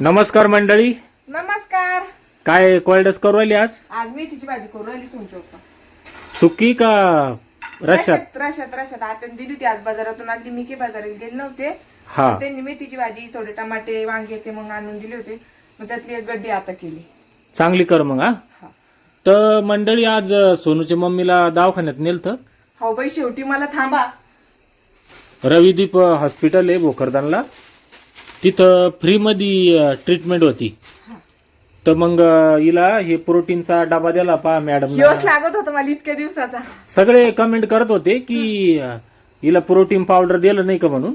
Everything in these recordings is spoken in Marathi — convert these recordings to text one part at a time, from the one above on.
नमस्कार मंडळी. नमस्कार. काय कोल्डस करू राहिली आज? आज मेथीची भाजी करू राहिली सोनचोक सुकी का रश्यात रशात रशात आता दिली होती आज बाजारातून. आणली मी काही बाजारात गेले नव्हते. हा. त्यांनी मेथीची भाजी थोडे टमाटे वांगे ते मग आणून दिले होते. मग त्यातली एक गड्डी आता केली. चांगली कर मग हा? हा. तर मंडळी आज सोनूच्या मम्मीला दवाखान्यात नेलतं. हो बाई शेवटी मला थांबा. रविदीप हॉस्पिटल आहे भोकरदानला. तिथं फ्रीमध्ये ट्रीटमेंट होती. तर मग हिला हे प्रोटीनचा डबा दिला पा मॅडम दिवस लागत होता मला इतक्या दिवसाचा. सगळे कमेंट करत होते की हिला प्रोटीन पावडर दिलं नाही का म्हणून.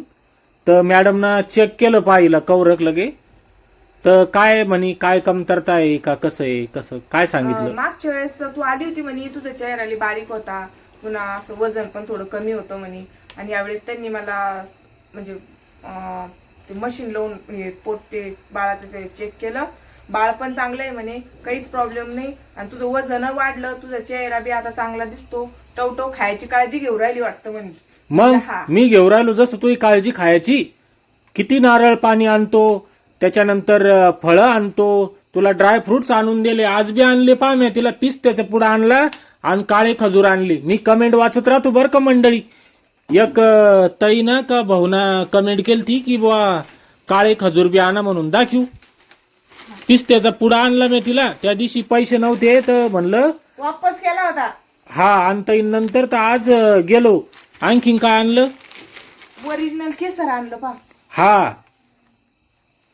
तर मॅडमनं चेक केलं पा हिला कवरक लगे. तर काय म्हणे काय कमतरता आहे का कसं आहे कसं काय सांगितलं? मागच्या वेळेस तू आली होती म्हणे तुझा चेहराली बारीक होता. पुन्हा असं वजन पण थोडं कमी होतं म्हणे. आणि यावेळेस त्यांनी मला म्हणजे ते मशीन लावून हे पोट ते बाळाचं ते चेक केलं. बाळ पण चांगलं आहे म्हणे काहीच प्रॉब्लेम नाही. आणि तुझं वजन वाढलं तुझा चेहरा बी आता चांगला दिसतो. टवटव खायची काळजी घेऊ राहिली वाटतं म्हणे. मग हा. मी घेऊ राहिलो जसं तू ही काळजी खायची. किती नारळ पाणी आणतो त्याच्यानंतर अं, फळं आणतो. तुला ड्राय फ्रुट्स आणून दिले आज बी आणले पा मी तिला पिस्त्याचा पुढं आणला आणि काळे खजूर आणले. मी कमेंट वाचत राहतो बरं का मंडळी? एक अं, ताई ना का भाऊना कमेंट केली ती की बुवा काळे खजूर बी आणा म्हणून दाखवू. पिस्त्याचा पुडा आणला मी तिला. त्या दिवशी पैसे नव्हते तर म्हणलं वापस केला होता. हा आणता येईल नंतर तर आज अं, गेलो. आणखीन काय आणलं? ओरिजिनल केसर आणलं पा हा.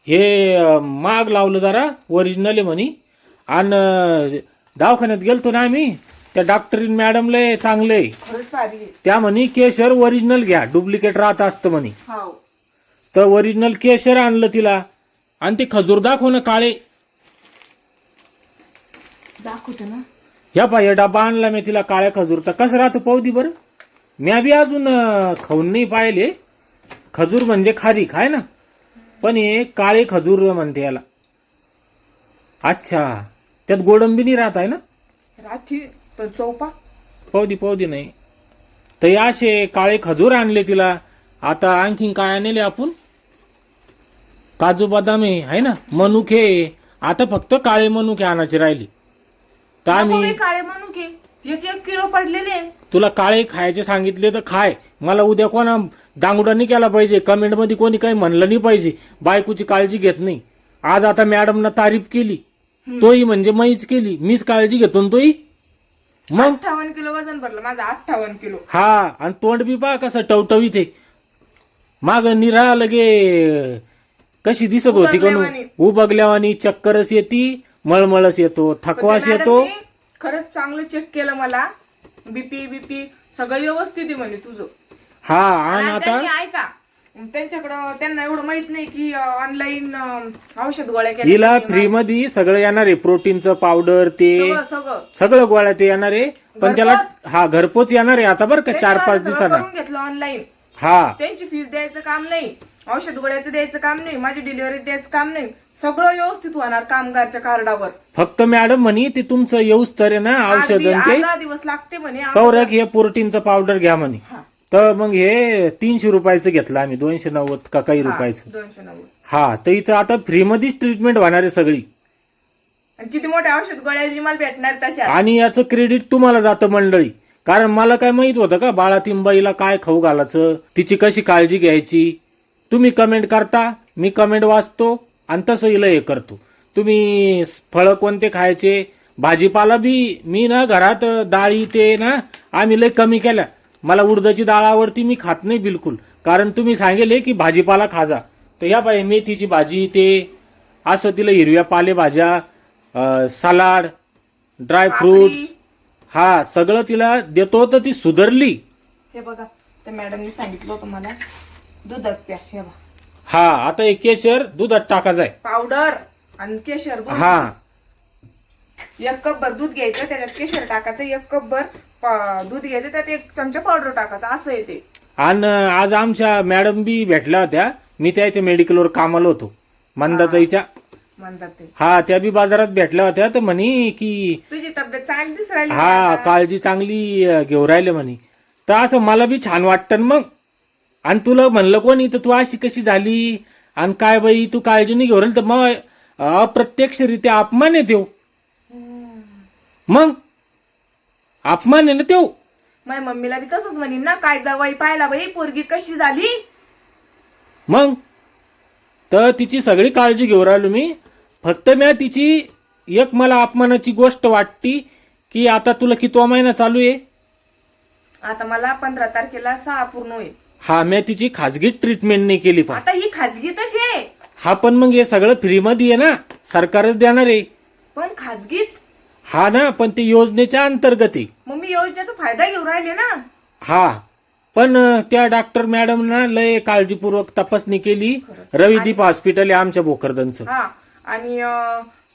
हे अं, माग लावलं जरा ओरिजिनल आहे म्हणे. आणि दवाखान्यात गेलतो ना आम्ही त्या डॉक्टरीन चांगले. खरंच भारी आहे. त्या म्हणे केशर ओरिजिनल घ्या. डुप्लिकेट राहत असतं म्हणे. हो. तर ओरिजिनल केशर आणलं तिला. आणि ते खजूर दाखव ना काळे. दाखवतो ना. ह्या पाय डबा आणला मी तिला काळ्या खजूर तर कसं राहतं पाहू बरं. म्या बी अजून अं, खाऊन नाही पाहिले. खजूर म्हणजे खारी खाय ना. पण हे काळे खजूर म्हणते याला. अच्छा. त्यात गोडंबी नाही राहत आहे ना? पण चौपा पावदी पावदी नाही. तर असे काळे खजूर आणले तिला. आता आणखीन काय आणले आपण? काजू बदामे आहे ना? मनुके आता फक्त काळे मनुके आणायचे राहिले. तर आम्ही काळे की याचे एक किलो पडलेले. तुला काळे खायचे सांगितले तर खाय. मला उद्या कोणा दांगुडा नाही केला पाहिजे. कमेंटमध्ये कोणी काही म्हणलं नाही पाहिजे. बायकोची काळजी घेत नाही. आज आता मॅडमनं तारीफ केली. तोही म्हणजे मीच केली. मीच काळजी घेतो ना तोही. मग? अठ्ठावन्न किलो वजन भरलं माझं अठ्ठावन्न किलो. हा आणि तोंड बी पा कसं टवटवीत आहे. माग निरा लगे कशी दिसत होती कणू उबगल्यावानी. उबगल्यावानी चक्करच येती मळमळच येतो थकवास येतो. मॅडमनी खरंच चांगलं चेक केलं मला. बीपी बीपी सगळं व्यवस्थित आहे म्हणे तुझं. हा आणि आणि आता? त्यांनी ऐका त्यांच्याकडं त्यांना एवढं माहीत नाही की ऑनलाईन औषध गोळ्या केल्या हिला. फ्री मध्ये सगळं येणार आहे प्रोटीनचं पावडर ते सगळं सगळं. सगळं गोळ्या ते येणार. आहे पण त्याला हा घरपोच येणार आहे आता बरं का चार पाच सगळं दिवसांना. करून घेतलं ऑनलाईन हा. त्यांची फीस द्यायचं काम नाही. औषध गोळ्याचं द्यायचं काम नाही. माझी डिलिव्हरी द्यायचं काम नाही. सगळं व्यवस्थित होणार कामगारच्या कार्डावर. फक्त मॅडम म्हणे ते तुमचं येऊस तर आहे ना औषध अगदी आणि ते अर्धा दिवस लागते म्हणे. कवरक हे प्रोटीनचं पावडर घ्या म्हणे. हा. तर मग हे तीनशे रुपयाचं घेतलं आम्ही. दोनशे नव्वद का काही रुपयाचं. दोनशे नव्वद. हा तर इथं आता फ्रीमध्येच ट्रीटमेंट होणार आहे सगळी. आणि किती मोठ्या औषध गोळ्या मला भेटणार तशा. आणि याचं क्रेडिट तुम्हाला जातं मंडळी. कारण मला काय माहीत होतं का बाळा तिंबाईला काय खाऊ घालायचं तिची कशी काळजी घ्यायची? तुम्ही कमेंट करता मी कमेंट वाचतो आणि तसं हिला हे करतो. तुम्ही फळं कोणते खायचे? भाजीपाला बी मी ना घरात डाळी ते ना आम्ही लय कमी केल्या. मला उडदाची डाळ आवडती मी खात नाही बिलकुल. कारण तुम्ही सांगेले की भाजीपाला खाजा. तर या पाहिजे मेथीची भाजी ते असं तिला हिरव्या पालेभाज्या सलाड ड्राय फ्रुट्स पापडी. हा सगळं तिला देतो तर ती सुधारली. हे बघा त्या मॅडमनी सांगितलं होतं मला दुधात प्या हे बघा. हा आता एक केशर दुधात टाकायचं आहे. पावडर आणि केशर हा. एक कप भर दूध घ्यायचं त्याच्यात केशर टाकायचं एक कप भर दूध घ्यायचं त्यात एक चमचा पावडर टाकायचं असं आहे ते. आणि आज आमच्या मॅडम बी भेटल्या होत्या. मी त्याच्या मेडिकलवर कामाला होतो. मंदाताईच्या. म्हणतात हा त्या बी बाजारात भेटल्या होत्या तर म्हणे की तुझी तब्येत चांगली दिस राहिली हा. काळजी चांगली घेऊ राहिले म्हणे. तर असं मला बी छान वाटतं मग. आणि तुला म्हणलं कोणी तर तू अशी कशी झाली? आणि काय बाई तू काळजी नाही घेऊ राहिली तर मग अप्रत्यक्षरित्या अपमान आहे त्यो. मग? अपमान आहे ना त्यो. माझ्या मम्मीला बी तसंच म्हणीन ना काय जावाई पाहिला बाई पोरगी कशी झाली? मग? तर तिची सगळी काळजी घेऊ राहिलो मी. फक्त मी तिची एक मला अपमानाची गोष्ट वाटती की आता तुला कितवा महिना चालू आहे? आता मला पंधरा तारखेला सहा पूर्ण होईल. हा मी तिची खाजगी ट्रीटमेंट नाही केली पण. आता ही खाजगीतच आहे. हा पण मग हे सगळं फ्रीमध्ये आहे ना सरकारच देणार आहे. पण खाजगीत हा ना पण ते योजनेच्या अंतर्गत. आहे मग मी योजनेचा फायदा घेऊन राहिले ना. हा पण अं, त्या डॉक्टर मॅडम ना लय काळजीपूर्वक तपासणी केली. रविदीप हॉस्पिटल आहे आमच्या भोकरदनचं. हा आणि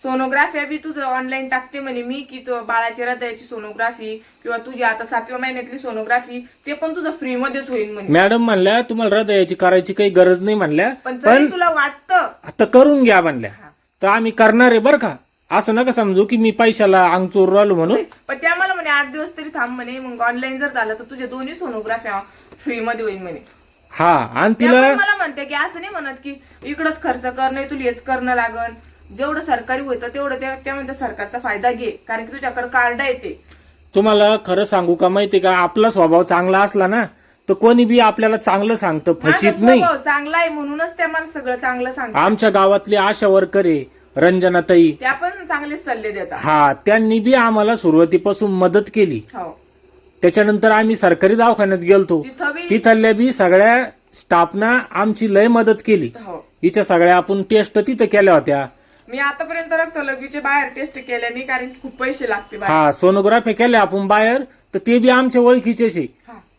सोनोग्राफी बी तुझं ऑनलाईन टाकते म्हणे मी की तो बाळाची हृदयाची सोनोग्राफी किंवा तुझी आता सातव्या महिन्यातली सोनोग्राफी ते पण तुझं फ्री मध्येच होईल म्हणे. मॅडम म्हणल्या तुम्हाला हृदयाची करायची काही गरज नाही म्हणल्या. पण जरी तुला वाटतं. आता करून घ्या म्हणल्या. तर आम्ही करणार आहे बरं का? असं नका समजू की मी पैशाला अंग चोरू राहिलो म्हणून. पण त्या मला म्हणे आठ दिवस तरी थांब म्हणे मग ऑनलाईन जर झालं तर तुझे दोन्ही सोनोग्राफ्या फ्री मध्ये होईल म्हणे. हा आणि तिला मला म्हणते की असं नाही म्हणत की इकडच खर्च कर नाही तुला हेच करणं लागल जेवढं सरकारी होतं तेवढं त्या त्या म्हणते सरकारचा फायदा घे कारण की तुझ्याकडे कार्ड आहे ते. तुम्हाला खरं सांगू का माहितीये का? आपला स्वभाव चांगला असला ना तर कोणी बी आपल्याला चांगलं सांगतं फशीत नाही. चांगला आहे म्हणूनच त्या मला सगळं चांगलं सांगतात. आमच्या गावातली आशा वर्कर आहे. रंजनाताई. त्या पण चांगले सल्ले देतात. हा त्यांनी बी आम्हाला सुरुवातीपासून मदत केली. हो. त्याच्यानंतर आम्ही सरकारी दवाखान्यात गेलतो. तिथं बी तिथल्या बी सगळ्या स्टाफना आमची लय मदत केली. हो. हिच्या सगळ्या आपण टेस्ट तिथं केल्या होत्या. मी आतापर्यंत रक्तलघवीचे बाहेर टेस्ट केल्या नाही कारण खूप पैसे लागते बाहेर. हा सोनोग्राफी केल्या आपण बाहेर तर ते बी आमच्या हा.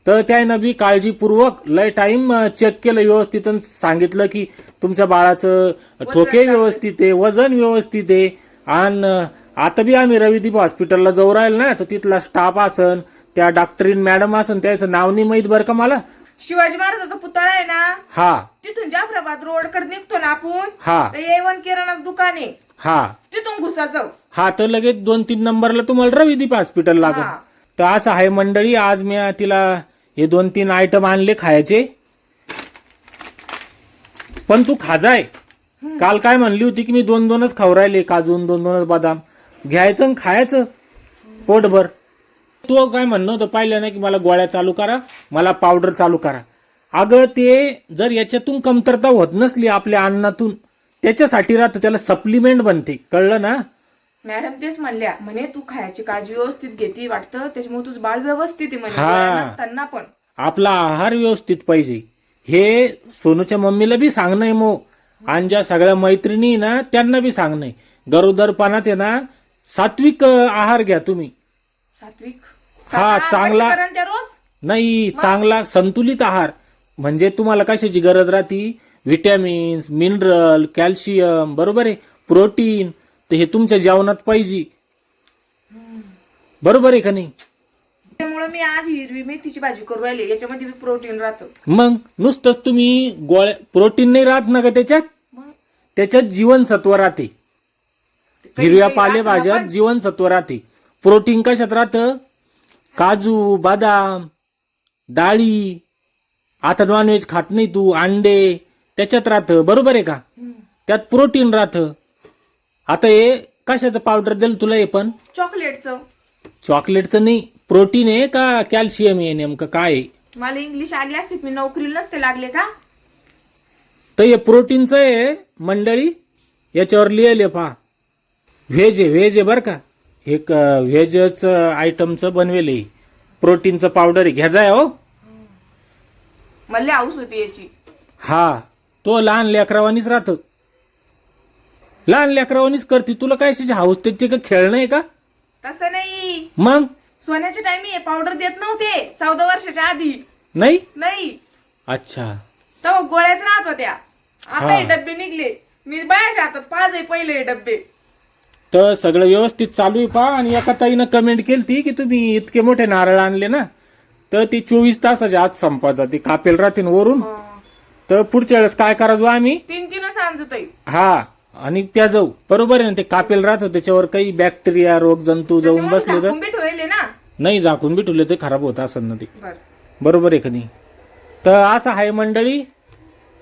तर त्यानं बी काळजीपूर्वक लय टाइम चेक केलं व्यवस्थित सांगितलं की तुमच्या बाळाचं ठोके व्यवस्थित आहे. वजन व्यवस्थित आहे. आणि आता बी आम्ही रविदीप हॉस्पिटलला जाऊ राहील ना तर तिथला स्टाफ असन त्या डॉक्टरीन मॅडम असन त्याचं नाव नाही माहीत बरं का मला. शिवाजी महाराजाचा पुतळा आहे ना? हा. तिथून जाफराबाद रोडकडे निघतो ना आपण हा. तर येवन किराणाच दुकान आहे. हा. तिथून घुसा जाऊ. हा तर लगेच दोन तीन नंबरला तुम्हाला रविदीप हॉस्पिटल लागेल हा. तर असं आहे मंडळी आज मी तिला हे दोन तीन आयटम आणले खायचे. पण तू खाजाय. काल काय म्हणली होती की मी दोन दोनच खाऊ राहिले काजून दोन दोनच बदाम. घ्यायचं आणि खायचं. पोटभर. तो काय म्हणणं होतं पाहिलं नाही की मला गोळ्या चालू करा मला पावडर चालू करा. अगं ते जर याच्यातून कमतरता होत नसली आपल्या अन्नातून त्याच्यासाठी राहतं त्याला सप्लिमेंट बनते. कळलं ना? मॅडम तेच म्हणल्या म्हणे तू खायची काळजी व्यवस्थित घेते वाटतं? त्याच्यामुळे तुझं बाळ व्यवस्थित आहे म्हणे हा. नसताना पण. आपला आहार व्यवस्थित पाहिजे. हे सोनूच्या मम्मीला बी सांगणं आहे मो. आणि ज्या सगळ्या मैत्रिणी ना त्यांना बी सांगणं आहे. गरोदरपणात आहे ना सात्विक अं, आहार घ्या तुम्ही. सात्विक? हा, चांगला- कशी करण त्या रोज? नाही चांगला संतुलित आहार. म्हणजे तुम्हाला कशाची गरज राहती? विटॅमिन्स मिनरल कॅल्शियम बरोबर आहे? प्रोटीन तर हे तुमच्या जेवणात पाहिजे. बरोबर आहे का नाही? त्यामुळे मी आज हिरवी मेथीची भाजी करू राहिली. याच्यामध्ये बी प्रोटीन राहतं. मग नुसतंच तुम्ही गोळ्या प्रोटीन नाही राहत ना का त्याच्यात? मग? त्याच्यात जीवनसत्व राहते. काही हिरव्या काही पालेभाज्यात. जीवनसत्व राहते. प्रोटीन कशात राहतं? काजू बदाम डाळी. आता नॉनव्हेज खात नाही तू अंडे. त्याच्यात राहतं. बरोबर आहे का? त्यात प्रोटीन राहतं. आता हे कशाचं पावडर दिलं तुला हे पण? चॉकलेटचं. चॉकलेटचं नाही. प्रोटीन आहे का कॅल्शियम आहे नेमकं? काय आहे? मला इंग्लिश आली असती मी नोकरीला नसते लागले का? तर हे प्रोटीनचं आहे मंडळी. याच्यावर लिहिलं पहा. व्हेज आहे व्हेज आहे बरं का. हे क- व्हेजच आयटमचं बनवेल आहे प्रोटीनचं पावडर आहे. घ्या जाय हो. मला हाऊस होती याची. हा. तो लहान लेकरावानीच राहतं. लहान लेकरावानीच करते. तुला काय अशी हाऊस ते का खेळणं आहे का? तसं नाही. मग? सोन्याच्या टाइमी हे पावडर देत नव्हते चौदा वर्षाच्या आधी. नाही? नाही. अच्छा. तेव्हा गोळ्याच राहत होत्या. आता हा. हे. डब्बे निघले. मी बायाच्या हातात पाच आहे पहिले हे डब्बे. तर सगळं व्यवस्थित चालू आहे पहा. आणि एका ताईनं कमेंट केली की तुम्ही इतके मोठे नारळ आणले ना तर ते चोवीस तासाच्या आत संपायचा ते कापेल राहतील वरून. तर पुढच्या वेळेस काय करायचो आम्ही? तीन तीनच आणतो हा. आणि प्या जाऊ बरोबर आहे ना ते कापेल राहतो त्याच्यावर काही बॅक्टेरिया रोग जंतू जाऊन बसले तर कुंभीट होईल ना? नाही झाकून बी ठेवले ते खराब होत असं ना ते. बर. बरोबर आहे का नाही? तर असं आहे मंडळी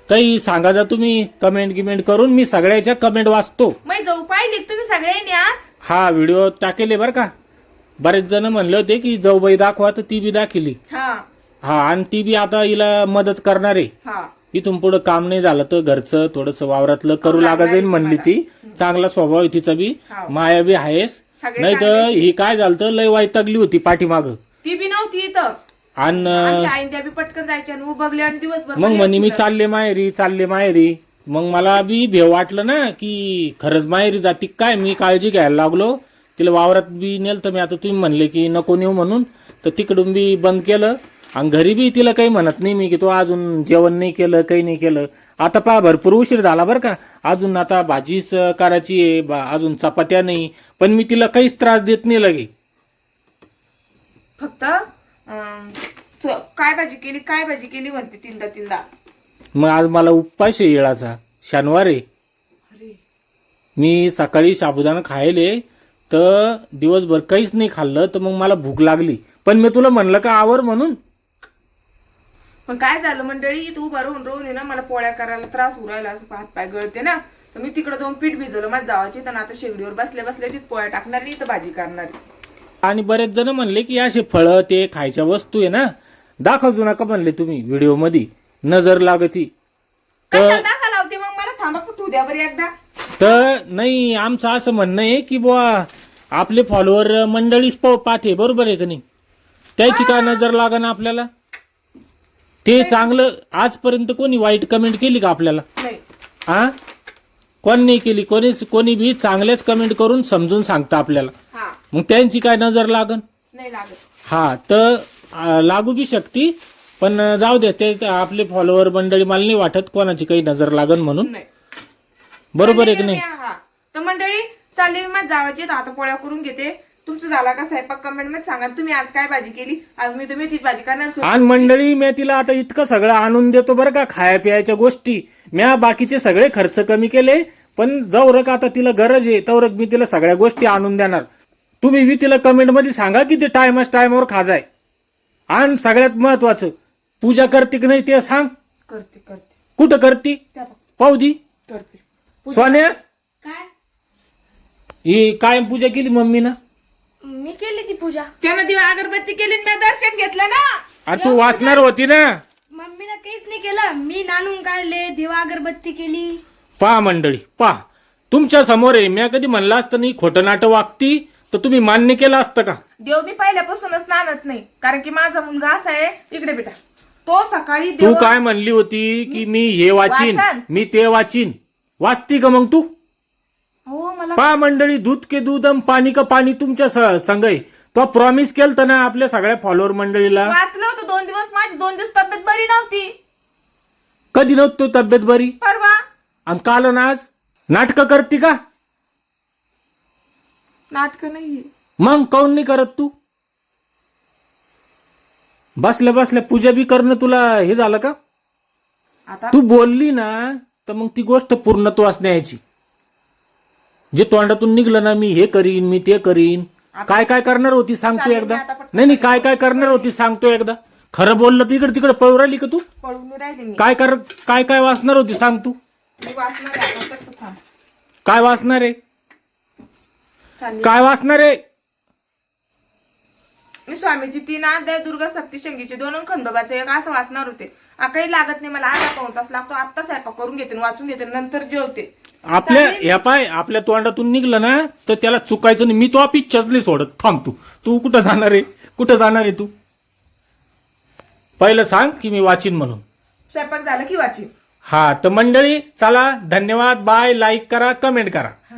काही सांगा जा तुम्ही कमेंट गिमेंट करून मी सगळ्याच्या कमेंट वाचतो. मग जाऊ पाहिली तुम्ही सगळ्यांनी आज? हा व्हिडिओ टाकेले बरं का? बरेच जण म्हणले होते की जाऊबाई दाखवा तर ती बी दाखिली. हा. हा आणि ती बी आता हिला मदत करणार. आहे हा. इथून पुढं काम नाही झालं तर घरचं थोडस वावरातलं करू करू लागा जाईल म्हणली. ती. चांगला स्वभाव आहे तिचा बी. हाव. माया बी आहेस. सगळे नाही तर. ही काय झालं तर लय वैतागली होती पाठीमाग. ती बी नव्हती इथं. आणि आमच्या आईन त्या बी पटकन जायच्या आणि उबगल्या आणि दिवसभर मग म्हणे मी. चालले माहेरी चालले माहेरी. मग मला बी भेव वाटलं ना की खरंच माहेरी जाती काय? मी काळजी घ्यायला लागलो. तिला वावरात बी नेलं तर मी. आता तुम्ही म्हणले की नको नेऊ म्हणून. तर तिकडून बी बंद केलं. आणि घरी बी तिला काही म्हणत नाही मी की तो अजून जेवण नाही केलं काही नाही केलं. आता पहा भरपूर उशीर झाला बरं का. अजून आता भाजीच करायची आहे बा- अजून चपात्या नाही. पण मी तिला काहीच त्रास देत नाही लगे. फक्त काय भाजी केली काय भाजी केली म्हणते तीनदा तीनदा. मग आज मला उपवास आहे येळाचा. शनिवार आहे. मी सकाळी साबुदाणा खायले तर दिवसभर काहीच नाही खाल्लं तर मग मला भूक लागली. पण मी तुला म्हणलं का आवर म्हणून? पण काय झालं मंडळी तू उभा राहून राहून ना मला पोळ्या करायला त्रास उरायला असं हात पाय गळते ना. तर मी तिकडे जाऊन पीठ भिजवलं माझ्या जावाची तर आता शेगडीवर बसल्या बसल्या तिथे पोळ्या टाकणार नाही तर भाजी करणार आणि बरेच जण म्हणले की असे फळं ते खायच्या वस्तू आहे ना. दाखवू नका म्हणले तुम्ही व्हिडिओमध्ये नजर लागती. कशाला दाखा लावते मग? मला थांबा तू द्या बरं एकदा. तर नाही आमचं असं म्हणणं आहे की बुवा आपले फॉलोअर मंडळीच पाहते बरोबर आहे का नाही? त्याची काय नजर लागन आपल्याला? ते चांगलं आजपर्यंत कोणी वाईट कमेंट केली का आपल्याला? नाही. हा कोण नाही केली. कोणी कोणी बी चांगलेच कमेंट करून समजून सांगता आपल्याला. हा. मग त्यांची काय नजर लागन? नाही लागत. हा तर लागू बी शकती पण जाऊ दे ते ते आपले फॉलोअर मंडळी मला नाही वाटत कोणाची काही नजर लागन म्हणून. नाही. बरोबर आहे की नाही? हा. तर मंडळी चालले मी माझ्या जावाची आता पोळ्या करून घेते. तुमचं झाला का स्वयंपाक? कमेंटमध्ये सांगा. तुम्ही आज काय भाजी केली? आज मी तुम्ही तीच भाजी करणार आणि मंडळी मी तिला आता इतकं सगळं आणून देतो बरं का खाया पियाच्या गोष्टी. म्या बाकीचे सगळे खर्च कमी केले पण जवरक आता तिला गरज आहे. तवरक मी तिला सगळ्या गोष्टी आणून देणार. तुम्ही बी तिला कमेंटमध्ये सांगा की ते टायमाच टायमावर खाजाय. आणि सगळ्यात महत्वाचं पूजा करते की नाही ते सांग. करते करते. कुठं करती? त्या बघ, पाहू दी. करते. सोन्या? काय? ही कायम पूजा केली मम्मीनं. मी पूजा. त्यानं दिवा अगरबत्ती केली आणि मी दर्शन घेतलं ना. अरे तू वाचणार होती ना? मम्मीनं काहीच नाही केलं. मी नाणून काढले दिवा अगरबत्ती केली. पहा मंडळी पहा. तुमच्यासमोर आहे. मी कधी म्हणलं असतं नाही खोटं नाटं वागती तर तुम्ही मान्य केलं असतं का? देव मी पहिल्यापासूनच नाणत नाही. कारण की माझा मुलगा असा आहे इकडे बेटा. तो सकाळी तू देव काय म्हणली होती की मी हे वाचीन? वाचन. मी ते वाचीन. वाचती का मग तू? हो मला पहा मंडळी दूध के दूध अन पाणी का पाणी तुमच्या स- संग आहे तो प्रॉमिस केलं ना आपल्या सगळ्या फॉलोअर मंडळीला. वाचलं होतं दोन दिवस माझी दोन दिवस तब्येत बरी नव्हती. कधी नव्हती तू तब्येत बरी? परवा. आणि काल अन आज? नाटकं करते का? नाटक नाहीये. मग काऊन नाही करत तू? बसल्या बसल्या पूजा बी करणं तुला हे झालं का? आता? तू बोलली ना तर मग ती गोष्ट पूर्णत्वास न्यायची. जे तोंडातून निघलं ना मी हे करीन मी ते करीन. काय काय करणार होती सांगतो चालेल, एकदा. मी आता पटकन नाही नाही काय काय करणार होती सांगतो एकदा. खरं बोललं तर इकडे तिकडे पळू राहिली का तू? पळून राहिले मी. काय कर काय काय वाचणार होती सांग तू? मी वाचणार आहे आता तसं थांब. काय वाचणार आहे? चालेल. काय वाचणार आहे? मी स्वामीची तीन अध्याय दुर्गा सप्तशंगीचे दोन आणि खंडोबाचे एक असं वाचणार होते. आ, काही लागत नाही मला अर्धा पाऊन तास लागतो. आत्ता स्वयंपाक करून घेते आणि वाचून घेते नंतर जेवते. आपल्या या पाय आपल्या तोंडातून निघलं ना तर त्याला चुकायचं नाही. मी तो पिच्चच नाही सोडत. थांब तू. तू कुठं जाणार आहे? कुठं जाणार आहे तू? पहिलं सांग की मी वाचीन म्हणून. स्वयंपाक झाला की वाचीन? हा तर मंडळी चला. धन्यवाद. बाय. लाईक करा. कमेंट करा.